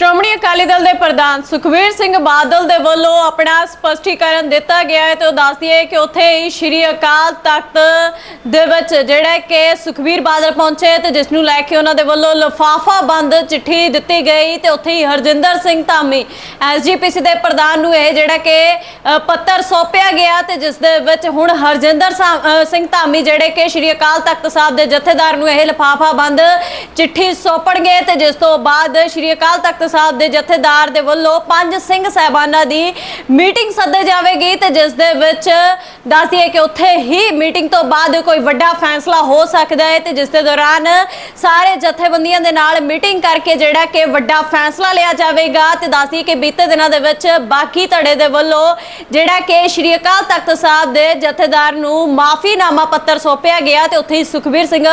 ਸ਼੍ਰੋਮਣੀ ਅਕਾਲੀ ਦਲ ਦੇ ਪ੍ਰਧਾਨ ਸੁਖਵੀਰ ਸਿੰਘ ਬਾਦਲ ਦੇ ਵੱਲੋਂ ਆਪਣਾ ਸਪਸ਼ਟੀਕਰਨ ਦਿੱਤਾ ਗਿਆ ਹੈ ਤੇ ਉਹ ਦੱਸਦੀ ਹੈ ਕਿ ਉੱਥੇ ਹੀ ਸ਼੍ਰੀ ਅਕਾਲ ਤਖਤ ਦੇ ਵਿੱਚ ਜਿਹੜਾ ਕਿ ਸੁਖਵੀਰ ਬਾਦਲ ਪਹੁੰਚੇ ਤੇ ਜਿਸ ਨੂੰ ਲੈ ਕੇ ਉਹਨਾਂ ਦੇ ਵੱਲੋਂ ਲਫਾਫਾ ਬੰਦ ਚਿੱਠੀ ਦਿੱਤੀ ਗਈ ਤੇ ਉੱਥੇ ਹੀ ਹਰਜਿੰਦਰ ਸਿੰਘ ਧਾਮੀ ਐਸਜੀਪੀਸੀ ਦੇ ਪ੍ਰਧਾਨ ਨੂੰ ਇਹ ਜਿਹੜਾ ਕਿ ਪੱਤਰ ਸੌਂਪਿਆ ਗਿਆ ਤੇ ਜਿਸ ਦੇ ਵਿੱਚ ਹੁਣ ਹਰਜਿੰਦਰ ਸਾ- ਸਿੰਘ ਧਾਮੀ ਜਿਹੜੇ ਕਿ ਸ਼੍ਰੀ ਅਕਾਲ ਤਖਤ ਸਾਹਿਬ ਦੇ ਜਥੇਦਾਰ ਨੂੰ ਇਹ ਲਫਾਫਾ ਬੰਦ ਚਿੱਠੀ ਸੌਂਪਣਗੇ ਤੇ ਜਿਸ ਤੋਂ ਬਾਅਦ ਸ਼੍ਰੀ ਅਕਾਲ ਤਖਤ ਸਾਹਿਬ ਦੇ ਜਥੇਦਾਰ ਦੇ ਵੱਲੋਂ ਪੰਜ ਸਿੰਘ ਸਹਿਬਾਨਾਂ ਦੀ ਮੀਟਿੰਗ ਸੱਦੇ ਜਾਵੇਗੀ ਤੇ ਜਿਸ ਦੇ ਵਿੱਚ ਦੱਸਦੀ ਕਿ ਉੱਥੇ ਹੀ ਮੀਟਿੰਗ ਤੋਂ ਬਾਅਦ ਕੋਈ ਵੱਡਾ ਫੈਸਲਾ ਹੋ ਸਕਦਾ ਹੈ ਤੇ ਜਿਸ ਦੇ ਦੌਰਾਨ ਸਾਰੇ ਜਥੇਬੰਦੀਆਂ ਦੇ ਨਾਲ ਮੀਟਿੰਗ ਕਰਕੇ ਜਿਹੜਾ ਕਿ ਵੱਡਾ ਫੈਸਲਾ ਲਿਆ ਜਾਵੇਗਾ ਤੇ ਦੱਸਦੀ ਕਿ ਬੀਤੇ ਦਿਨਾਂ ਦੇ ਵਿੱਚ ਬਾਕੀ ਧੜੇ ਦੇ ਵੱਲੋਂ ਜਿਹੜਾ ਕਿ ਸ਼੍ਰੀ ਅਕਾਲ ਤਖਤ ਸਾਹਿਬ ਦੇ ਜਥੇਦਾਰ ਨੂੰ ਮਾਫੀਨਾਮਾ ਪੱਤਰ ਸੌਂਪਿਆ ਗਿਆ ਤੇ ਉੱਥੇ ਹੀ ਸੁਖਬੀਰ ਸਿੰਘ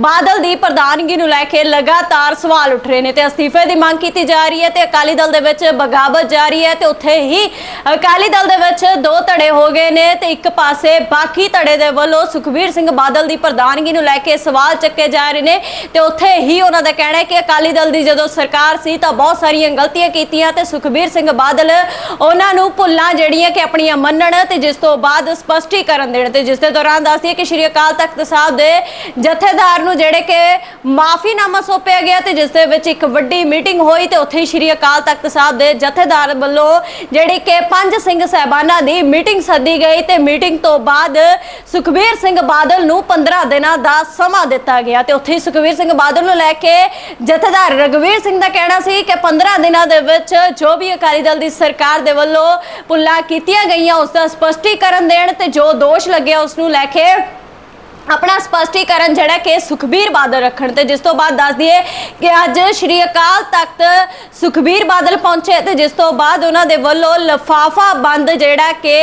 ਬਾਦਲ ਦੀ ਪ੍ਰਧਾਨਗੀ ਨੂੰ ਲੈ ਕੇ ਲਗਾਤਾਰ ਸਵਾਲ ਉੱਠ ਰਹੇ ਨੇ ਤੇ ਅਸਤੀਫੇ ਦੀ ਮੰਗ ਕੀਤੀ ਜਾ ਰਹੀ ਹੈ ਤੇ ਅਕਾਲੀ ਦਲ ਦੇ ਵਿੱਚ ਬਗਾਵਤ ਜਾਰੀ ਹੈ ਤੇ ਉੱਥੇ ਹੀ ਅਕਾਲੀ ਦਲ ਦੇ ਵਿੱਚ ਦੋ ਧੜੇ ਹੋ ਗਏ ਨੇ ਤੇ ਇੱਕ ਪਾਸੇ ਬਾਕੀ ਧੜੇ ਦੇ ਵੱਲੋਂ ਸੁਖਬੀਰ ਸਿੰਘ ਬਾਦਲ ਦੀ ਪ੍ਰਧਾਨਗੀ ਨੂੰ ਲੈ ਕੇ ਸਵਾਲ ਚੱਕੇ ਜਾ ਰਹੇ ਨੇ ਤੇ ਉੱਥੇ ਹੀ ਉਹਨਾਂ ਦਾ ਕਹਿਣਾ ਹੈ ਕਿ ਅਕਾਲੀ ਦਲ ਦੀ ਜਦੋਂ ਸਰਕਾਰ ਸੀ ਤਾਂ ਬਹੁਤ ਸਾਰੀਆਂ ਗਲਤੀਆਂ ਕੀਤੀਆਂ ਤੇ ਸੁਖਬੀਰ ਸਿੰਘ ਬਾਦਲ ਉਹਨਾਂ ਨੂੰ ਭੁੱਲਾਂ ਜਿਹੜੀਆਂ ਕਿ ਆਪਣੀਆਂ ਮੰਨਣ ਤੇ ਜਿਸ ਤੋਂ ਬਾਅਦ ਸਪਸ਼ਟੀਕਰਨ ਦੇਣ ਤੇ ਜਿਸ ਦੇ ਦੌਰਾਨ ਦੱਸਦੀ ਹੈ ਕਿ ਸ਼੍ਰੀ ਅਕਾਲ ਤਖਤ ਸਾਹਿਬ ਦੇ ਜਥੇਦਾਰ ਨੂੰ ਜਿਹੜੇ ਕਿ ਮਾਫੀਨਾਮਾ ਸੌਂਪਿਆ ਗਿਆ ਤੇ ਜਿਸ ਦੇ ਵਿੱਚ ਇੱਕ ਵੱਡੀ ਮੀਟਿੰਗ ਹੋਈ ਤੇ ਉੱਥੇ ਸ਼੍ਰੀ ਅਕਾਲ ਤਖਤ ਸਾਹਿਬ ਦੇ ਜਥੇਦਾਰ ਵੱਲੋਂ ਜਿਹੜੀ ਕਿ ਪੰਜ ਸਿੰਘ ਸਹਿਬਾਨਾਂ ਦੀ ਮੀਟਿੰਗ ਸੱਦੀ ਗਈ ਤੇ ਮੀਟਿੰਗ ਤੋਂ ਬਾਅਦ ਸੁਖਬੀਰ ਸਿੰਘ ਬਾਦਲ ਨੂੰ 15 ਦਿਨਾਂ ਦਾ ਸਮਾਂ ਦਿੱਤਾ ਗਿਆ ਤੇ ਉੱਥੇ ਸੁਖਬੀਰ ਸਿੰਘ ਬਾਦਲ ਨੂੰ ਲੈ ਕੇ ਜਥੇਦਾਰ ਰਗਵੀਰ ਸਿੰਘ ਦਾ ਕਹਿਣਾ ਸੀ ਕਿ 15 ਦਿਨਾਂ ਦੇ ਵਿੱਚ ਜੋ ਵੀ ਅਕਾਲੀ ਦਲ ਦੀ ਸਰਕਾਰ ਦੇ ਵੱਲੋਂ ਪੁੱਲਾਂ ਕੀਤੀਆਂ ਗਈਆਂ, ਉਸ ਦਾ ਸਪਸ਼ਟੀਕਰਨ ਦੇਣ ਤੇ ਜੋ ਦੋਸ਼ ਲੱਗਿਆ, ਉਸ ਨੂੰ ਲੈ ਕੇ ਆਪਣਾ ਸਪਸ਼ਟੀਕਰਨ ਜਿਹੜਾ ਕਿ ਸੁਖਬੀਰ ਬਾਦਲ ਰੱਖਣ ਤੇ ਜਿਸ ਤੋਂ ਬਾਅਦ ਦੱਸ ਦਈਏ ਕਿ ਅੱਜ ਸ਼੍ਰੀ ਅਕਾਲ ਤਖਤ ਸੁਖਬੀਰ ਬਾਦਲ ਪਹੁੰਚੇ ਤੇ ਜਿਸ ਤੋਂ ਬਾਅਦ ਉਹਨਾਂ ਦੇ ਵੱਲੋਂ ਲਫਾਫਾ ਬੰਦ ਜਿਹੜਾ ਕਿ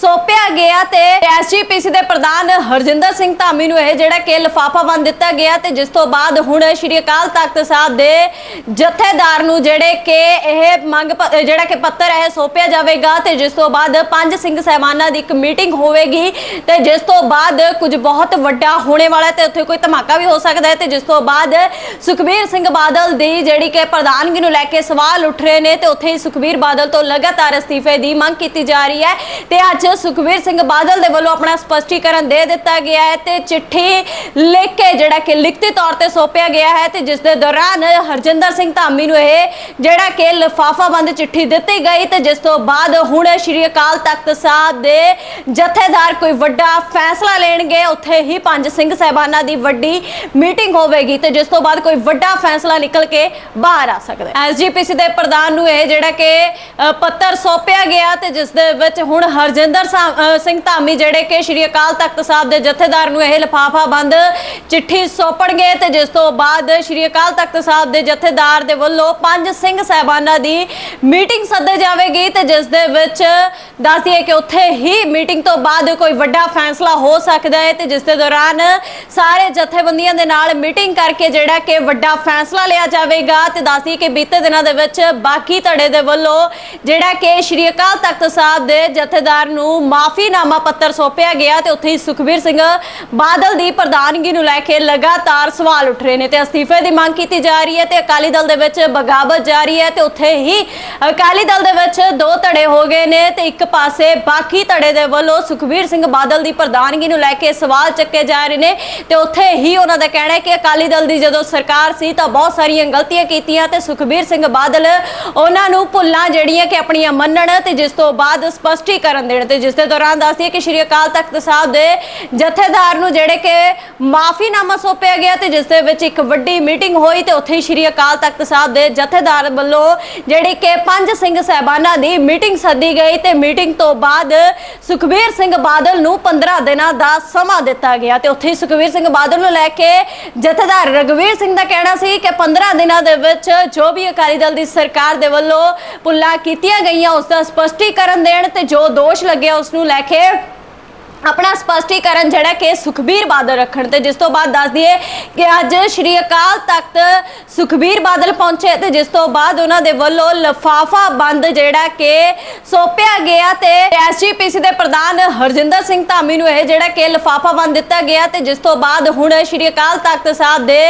ਸੌਂਪਿਆ ਗਿਆ ਤੇ ਐਸਜੀਪੀਸੀ ਦੇ ਪ੍ਰਧਾਨ ਹਰਜਿੰਦਰ ਸਿੰਘ ਧਾਮੀ ਨੂੰ ਇਹ ਜਿਹੜਾ ਕਿ ਲਫਾਫਾ ਬੰਦ ਦਿੱਤਾ ਗਿਆ ਤੇ ਜਿਸ ਤੋਂ ਬਾਅਦ ਹੁਣ ਸ਼੍ਰੀ ਅਕਾਲ ਤਖਤ ਸਾਹਿਬ ਦੇ ਜਥੇਦਾਰ ਨੂੰ ਜਿਹੜੇ ਕਿ ਇਹ ਮੰਗ ਪ- ਜਿਹੜਾ ਕਿ ਪੱਤਰ ਹੈ ਸੌਂਪਿਆ ਜਾਵੇਗਾ ਤੇ ਜਿਸ ਤੋਂ ਬਾਅਦ ਪੰਜ ਸਿੰਘ ਸਹਿਬਾਨਾਂ ਦੀ ਇੱਕ ਮੀਟਿੰਗ ਹੋਵੇਗੀ ਤੇ ਜਿਸ ਤੋਂ ਬਾਅਦ ਕੁਝ ਬਹੁਤ ਵੱਡਾ ਹੋਣੇ ਵਾਲਾ ਹੈ ਤੇ ਉੱਥੇ ਕੋਈ ਧਮਾਕਾ ਵੀ ਹੋ ਸਕਦਾ ਹੈ ਤੇ ਜਿਸ ਤੋਂ ਬਾਅਦ ਸੁਖਬੀਰ ਸਿੰਘ ਬਾਦਲ ਦੀ ਜਿਹੜੀ ਕਿ ਪ੍ਰਧਾਨਗੀ ਨੂੰ ਲੈ ਕੇ ਸਵਾਲ ਉੱਠ ਰਹੇ ਨੇ ਤੇ ਉੱਥੇ ਹੀ ਸੁਖਬੀਰ ਬਾਦਲ ਤੋਂ ਲਗਾਤਾਰ ਅਸਤੀਫੇ ਦੀ ਮੰਗ ਕੀਤੀ ਜਾ ਰਹੀ ਹੈ ਤੇ ਅੱਜ ਸੁਖਬੀਰ ਸਿੰਘ ਬਾਦਲ ਦੇ ਵੱਲੋਂ ਆਪਣਾ ਸਪਸ਼ਟੀਕਰਨ ਦੇ ਦਿੱਤਾ ਗਿਆ ਹੈ ਤੇ ਚਿੱਠੀ ਲਿਖ ਕੇ ਜਿਹੜਾ ਕਿ ਲਿਖਤੀ ਤੌਰ ਤੇ ਸੌਂਪਿਆ ਗਿਆ ਹੈ ਤੇ ਜਿਸ ਦੇ ਦੌਰਾਨ ਹਰਜਿੰਦਰ ਸਿੰਘ ਧਾਮੀ ਨੂੰ ਇਹ ਜਿਹੜਾ ਕਿ ਲਿਫਾਫਾ ਬੰਦ ਚਿੱਠੀ ਦਿੱਤੀ ਗਈ ਤੇ ਜਿਸ ਤੋਂ ਬਾਅਦ ਹੁਣ ਸ਼੍ਰੀ ਅਕਾਲ ਤਖਤ ਸਾਹਿਬ ਦੇ ਜਥੇਦਾਰ ਕੋਈ ਵੱਡਾ ਫੈਸਲਾ ਲੈਣਗੇ, ਉੱਥੇ ਹੀ ਪੰਜ ਸਿੰਘ ਸਹਿਬਾਨਾਂ ਦੀ ਵੱਡੀ ਮੀਟਿੰਗ ਹੋਵੇਗੀ ਤੇ ਜਿਸ ਤੋਂ ਬਾਅਦ ਕੋਈ ਵੱਡਾ ਫੈਸਲਾ ਨਿਕਲ ਕੇ ਬਾਹਰ ਆ ਸਕਦਾ ਹੈ। ਐਸਜੀਪੀਸੀ ਦੇ ਪ੍ਰਧਾਨ ਨੂੰ ਇਹ ਜਿਹੜਾ ਕਿ ਪੱਤਰ ਸੌਂਪਿਆ ਗਿਆ ਤੇ ਜਿਸ ਦੇ ਵਿੱਚ ਹੁਣ ਹਰਜਿੰਦਰ ਸਿੰਘ ਧਾਮੀ ਜਿਹੜੇ ਕਿ ਸ਼੍ਰੀ ਅਕਾਲ ਤਖਤ ਸਾਹਿਬ ਦੇ ਜਥੇਦਾਰ ਨੂੰ ਇਹ ਲਿਫਾਫਾ ਬੰਦ ਚਿੱਠੀ ਸੌਂਪਣਗੇ ਤੇ ਜਿਸ ਤੋਂ ਬਾਅਦ ਸ਼੍ਰੀ ਅਕਾਲ ਤਖਤ ਸਾਹਿਬ ਦੇ ਜਥੇਦਾਰ ਦੇ ਵੱਲੋਂ ਪੰਜ ਸਿੰਘ ਸਹਿਬਾਨਾਂ ਦੀ ਮੀਟਿੰਗ ਸੱਦੇ ਜਾਵੇਗੀ ਤੇ ਜਿਸ ਦੇ ਵਿੱਚ ਦੱਸਦੀਏ ਕਿ ਉੱਥੇ ਹੀ ਮੀਟਿੰਗ ਤੋਂ ਬਾਅਦ ਕੋਈ ਵੱਡਾ ਫੈਸਲਾ ਹੋ ਸਕਦਾ ਹੈ ਤੇ ਜਿਸ ਦੇ ਦੌਰਾਨ ਸਾਰੇ ਜਥੇਬੰਦੀਆਂ ਦੇ ਨਾਲ ਮੀਟਿੰਗ ਕਰਕੇ ਜਿਹੜਾ ਕਿ ਵੱਡਾ ਫੈਸਲਾ ਲਿਆ ਜਾਵੇਗਾ ਤੇ ਦੱਸਦੀ ਕਿ ਬੀਤੇ ਦਿਨਾਂ ਦੇ ਵਿੱਚ ਬਾਕੀ ਧੜੇ ਦੇ ਵੱਲੋਂ ਜਿਹੜਾ ਕਿ ਸ਼੍ਰੀ ਅਕਾਲ ਤਖਤ ਸਾਹਿਬ ਦੇ ਜਥੇਦਾਰ ਨੂੰ ਮਾਫੀਨਾਮਾ ਪੱਤਰ ਸੌਂਪਿਆ ਗਿਆ ਤੇ ਉੱਥੇ ਹੀ ਸੁਖਬੀਰ ਸਿੰਘ ਬਾਦਲ ਦੀ ਪ੍ਰਧਾਨਗੀ ਨੂੰ ਲੈ ਕੇ ਲਗਾਤਾਰ ਸਵਾਲ ਉੱਠ ਰਹੇ ਨੇ ਤੇ ਅਸਤੀਫੇ ਦੀ ਮੰਗ ਕੀਤੀ ਜਾ ਰਹੀ ਹੈ ਤੇ ਅਕਾਲੀ ਦਲ ਦੇ ਵਿੱਚ ਬਗਾਵਤ ਜਾਰੀ ਹੈ ਤੇ ਉੱਥੇ ਹੀ ਅਕਾਲੀ ਦਲ ਦੇ ਵਿੱਚ ਦੋ ਧੜੇ ਹੋ ਗਏ ਨੇ ਤੇ ਇੱਕ ਪਾਸੇ ਬਾਕੀ ਧੜੇ ਦੇ ਵੱਲੋਂ ਸੁਖਬੀਰ ਸਿੰਘ ਬਾਦਲ ਦੀ ਪ੍ਰਧਾਨਗੀ ਨੂੰ ਲੈ ਕੇ ਸਵਾਲ ਚੱਕੇ ਜਾ ਰਹੇ ਨੇ ਤੇ ਉੱਥੇ ਹੀ ਉਹਨਾਂ ਦਾ ਕਹਿਣਾ ਹੈ ਕਿ ਅਕਾਲੀ ਦਲ ਦੀ ਜਦੋਂ ਸਰਕਾਰ ਸੀ ਤਾਂ ਬਹੁਤ ਸਾਰੀਆਂ ਗਲਤੀਆਂ ਕੀਤੀਆਂ ਤੇ ਸੁਖਬੀਰ ਸਿੰਘ ਬਾਦਲ ਉਹਨਾਂ ਨੂੰ ਭੁੱਲਾਂ ਜਿਹੜੀਆਂ ਕਿ ਆਪਣੀਆਂ ਮੰਨਣ ਤੇ ਜਿਸ ਤੋਂ ਬਾਅਦ ਸਪਸ਼ਟੀਕਰਨ ਦੇਣ ਤੇ ਜਿਸ ਦੇ ਦੌਰਾਨ ਦੱਸਦੀ ਹੈ ਕਿ ਸ਼੍ਰੀ ਅਕਾਲ ਤਖਤ ਸਾਹਿਬ ਦੇ ਜਥੇਦਾਰ ਨੂੰ ਜਿਹੜੇ ਕਿ ਮਾਫੀਨਾਮਾ ਸੌਂਪਿਆ ਗਿਆ ਤੇ ਜਿਸ ਦੇ ਵਿੱਚ ਇੱਕ ਵੱਡੀ ਮੀਟਿੰਗ ਹੋਈ ਤੇ ਉੱਥੇ ਹੀ ਸ਼੍ਰੀ ਅਕਾਲ ਤਖਤ ਸਾਹਿਬ ਦੇ ਜਥੇਦਾਰ ਵੱਲੋਂ ਜਿਹੜੀ ਕਿ ਪੰਜ ਸਿੰਘ ਸਹਿਬਾਨਾਂ ਦੀ ਮੀਟਿੰਗ ਸੱਦੀ ਗਈ ਤੇ ਮੀਟਿੰਗ ਤੋਂ ਬਾਅਦ ਸੁਖਬੀਰ ਸਿੰਘ ਬਾਦਲ ਨੂੰ 15 ਦਿਨਾਂ ਦਾ ਸਮਾਂ ਦਿੱਤਾ ਗਿਆ ਤੇ ਉੱਥੇ ਹੀ ਸੁਖਬੀਰ ਸਿੰਘ ਬਾਦਲ ਨੂੰ ਲੈ ਕੇ ਜਥੇਦਾਰ ਰਗਵੀਰ ਸਿੰਘ ਦਾ ਕਹਿਣਾ ਸੀ ਕਿ 15 ਦਿਨਾਂ ਦੇ ਵਿੱਚ ਜੋ ਵੀ ਅਕਾਲੀ ਦਲ ਦੀ ਸਰਕਾਰ ਦੇ ਵੱਲੋਂ ਪੁੱਲਾਂ ਕੀਤੀਆਂ ਗਈਆਂ, ਉਸ ਦਾ ਸਪਸ਼ਟੀਕਰਨ ਦੇਣ ਤੇ ਜੋ ਦੋਸ਼ ਲੱਗਿਆ, ਉਸ ਨੂੰ ਲੈ ਕੇ ਆਪਣਾ ਸਪਸ਼ਟੀਕਰਨ ਜਿਹੜਾ ਕਿ ਸੁਖਬੀਰ ਬਾਦਲ ਰੱਖਣ ਤੇ ਜਿਸ ਤੋਂ ਬਾਅਦ ਦੱਸ ਦਈਏ ਕਿ ਅੱਜ ਸ਼੍ਰੀ ਅਕਾਲ ਤਖਤ ਸੁਖਬੀਰ ਬਾਦਲ ਪਹੁੰਚੇ ਤੇ ਜਿਸ ਤੋਂ ਬਾਅਦ ਉਹਨਾਂ ਦੇ ਵੱਲੋਂ ਲਫਾਫਾ ਬੰਦ ਜਿਹੜਾ ਕਿ ਸੌਂਪਿਆ ਗਿਆ ਤੇ ਐਸਜੀਪੀਸੀ ਦੇ ਪ੍ਰਧਾਨ ਹਰਜਿੰਦਰ ਸਿੰਘ ਧਾਮੀ ਨੂੰ ਇਹ ਜਿਹੜਾ ਕਿ ਲਫਾਫਾ ਬੰਦ ਦਿੱਤਾ ਗਿਆ ਤੇ ਜਿਸ ਤੋਂ ਬਾਅਦ ਹੁਣ ਸ਼੍ਰੀ ਅਕਾਲ ਤਖਤ ਸਾਹਿਬ ਦੇ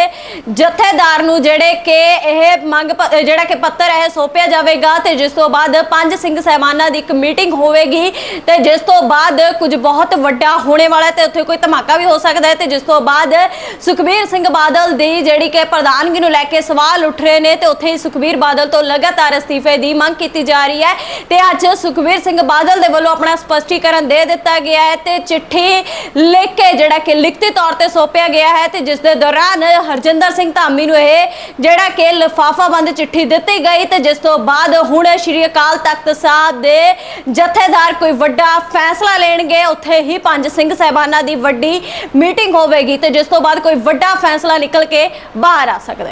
ਜਥੇਦਾਰ ਨੂੰ ਜਿਹੜੇ ਕਿ ਇਹ ਮੰਗ ਪ- ਜਿਹੜਾ ਕਿ ਪੱਤਰ ਹੈ ਸੌਂਪਿਆ ਜਾਵੇਗਾ ਤੇ ਜਿਸ ਤੋਂ ਬਾਅਦ ਪੰਜ ਸਿੰਘ ਸਹਿਬਾਨਾਂ ਦੀ ਇੱਕ ਮੀਟਿੰਗ ਹੋਵੇਗੀ ਤੇ ਜਿਸ ਤੋਂ ਬਾਅਦ ਕੁਝ ਬਹੁਤ ਵੱਡਾ ਹੋਣੇ ਵਾਲਾ ਹੈ ਤੇ ਉੱਥੇ ਕੋਈ ਧਮਾਕਾ ਵੀ ਹੋ ਸਕਦਾ ਹੈ ਤੇ ਜਿਸ ਤੋਂ ਬਾਅਦ ਸੁਖਬੀਰ ਸਿੰਘ ਬਾਦਲ ਦੀ ਜਿਹੜੀ ਕਿ ਪ੍ਰਧਾਨਗੀ ਨੂੰ ਲੈ ਕੇ ਸਵਾਲ ਉੱਠ ਰਹੇ ਨੇ ਤੇ ਉੱਥੇ ਹੀ ਸੁਖਬੀਰ ਬਾਦਲ ਤੋਂ ਲਗਾਤਾਰ ਅਸਤੀਫੇ ਦੀ ਮੰਗ ਕੀਤੀ ਜਾ ਰਹੀ ਹੈ ਤੇ ਅੱਜ ਸੁਖਬੀਰ ਸਿੰਘ ਬਾਦਲ ਦੇ ਵੱਲੋਂ ਆਪਣਾ ਸਪਸ਼ਟੀਕਰਨ ਦੇ ਦਿੱਤਾ ਗਿਆ ਹੈ ਤੇ ਚਿੱਠੀ ਲਿਖ ਕੇ ਜਿਹੜਾ ਕਿ ਲਿਖਤੀ ਤੌਰ ਤੇ ਸੌਂਪਿਆ ਗਿਆ ਹੈ ਤੇ ਜਿਸ ਦੇ ਦੌਰਾਨ ਹਰਜਿੰਦਰ ਸਿੰਘ ਧਾਮੀ ਨੂੰ ਇਹ ਜਿਹੜਾ ਕਿ ਲਿਫਾਫਾ ਬੰਦ ਚਿੱਠੀ ਦਿੱਤੀ ਗਈ ਤੇ ਜਿਸ ਤੋਂ ਬਾਅਦ ਹੁਣ ਸ਼੍ਰੀ ਅਕਾਲ ਤਖਤ ਸਾਹਿਬ ਦੇ ਜਥੇਦਾਰ ਕੋਈ ਵੱਡਾ ਫੈਸਲਾ ਲੈਣਗੇ, ਉੱਥੇ ਹੀ ਪੰਜ ਸਿੰਘ ਸਹਿਬਾਨਾਂ ਦੀ ਵੱਡੀ ਮੀਟਿੰਗ ਹੋਵੇਗੀ ਤੇ ਜਿਸ ਤੋਂ ਬਾਅਦ ਕੋਈ ਵੱਡਾ ਫੈਸਲਾ ਨਿਕਲ ਕੇ ਬਾਹਰ ਆ ਸਕਦਾ